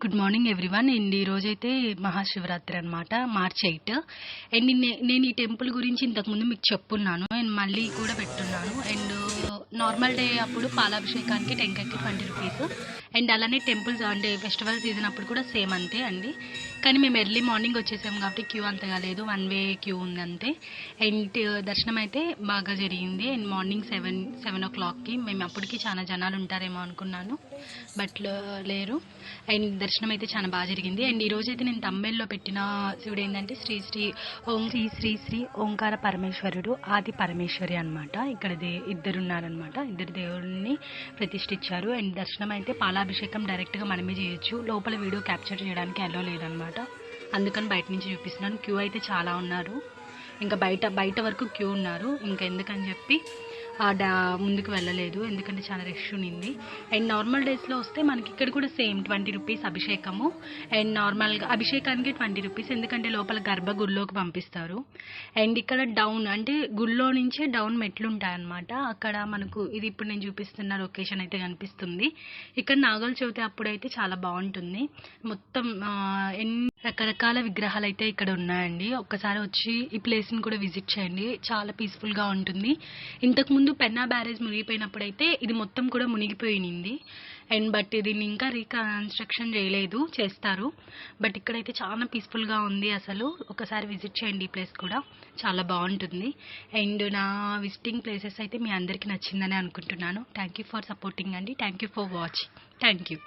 Good morning everyone and ఈ రోజైతే మహాశివరాత్రి అనమాట మార్చ్ ఎయిట్. అండ్ నేను ఈ టెంపుల్ గురించి ఇంతకుముందు మీకు చెప్పున్నాను. అండ్ మళ్ళీ కూడా పెట్టున్నాను. అండ్ నార్మల్ డే అప్పుడు పాలాభిషేకానికి టెంకాయకి ట్వంటీ రూపీస్. అండ్ అలానే టెంపుల్స్ అంటే ఫెస్టివల్ సీజన్ అప్పుడు కూడా సేమ్ అంతే అండి. కానీ మేము ఎర్లీ మార్నింగ్ వచ్చేసాం కాబట్టి క్యూ అంతగా లేదు. వన్ వే క్యూ ఉంది అంతే. అండ్ దర్శనం అయితే బాగా జరిగింది. అండ్ మార్నింగ్ సెవెన్ సెవెన్ ఓ క్లాక్కి మేము అప్పటికి చాలా జనాలు ఉంటారేమో అనుకున్నాను. బట్ లేరు. అండ్ దర్శనం అయితే చాలా బాగా జరిగింది. అండ్ ఈరోజు అయితే నేను తమ్మిళ్ళో పెట్టిన శివుడు ఏంటంటే శ్రీ శ్రీ ఓం శ్రీ శ్రీ శ్రీ ఓంకార పరమేశ్వరుడు ఆది పరమేశ్వరి అనమాట ఇక్కడ దే ఇద్దరు ఉన్నారనమాట ఇద్దరు దేవుడిని ప్రతిష్ఠించారు. అండ్ దర్శనం అయితే పాలాభిషేకం డైరెక్ట్గా మనమే చేయొచ్చు. లోపల వీడియో క్యాప్చర్ చేయడానికి అలో లేదనమాట అందుకని బయట నుంచి చూపిస్తున్నాను. క్యూ అయితే చాలా ఉన్నారు. ఇంకా బయట బయట వరకు క్యూ ఉన్నారు. ఇంకా ఎందుకని చెప్పి డా ముందుకు వెళ్ళలేదు. ఎందుకంటే చాలా రష్ ఉన్నింది అండ్ నార్మల్ డేస్లో వస్తే మనకి ఇక్కడ కూడా సేమ్ ట్వంటీ రూపీస్ అభిషేకము. అండ్ నార్మల్గా అభిషేకానికి ట్వంటీ రూపీస్ ఎందుకంటే లోపల గర్భగుడిలోకి పంపిస్తారు. అండ్ ఇక్కడ డౌన్ అంటే గుళ్ళో నుంచే డౌన్ మెట్లు ఉంటాయన్నమాట. అక్కడ మనకు ఇది ఇప్పుడు నేను చూపిస్తున్న లొకేషన్ అయితే కనిపిస్తుంది. ఇక్కడ నాగల చవితి అప్పుడైతే చాలా బాగుంటుంది. మొత్తం ఎన్ని రకరకాల విగ్రహాలు అయితే ఇక్కడ ఉన్నాయండి. ఒక్కసారి వచ్చి ఈ ప్లేస్ని కూడా విజిట్ చేయండి. చాలా పీస్ఫుల్గా ఉంటుంది. ఇంతకుముందు పెన్నా బ్యారేజ్ మునిగిపోయినప్పుడు అయితే ఇది మొత్తం కూడా మునిగిపోయింది అండ్ బట్ దీన్ని ఇంకా రీకన్స్ట్రక్షన్ చేయలేదు చేస్తారు. బట్ ఇక్కడైతే చాలా పీస్ఫుల్గా ఉంది అసలు. ఒకసారి విజిట్ చేయండి ఈ ప్లేస్ కూడా. చాలా బాగుంటుంది. అండ్ నా విజిటింగ్ ప్లేసెస్ అయితే మీ అందరికీ నచ్చిందని అనుకుంటున్నాను. థ్యాంక్ యూ ఫర్ సపోర్టింగ్ అండి. Thank you for watching thank you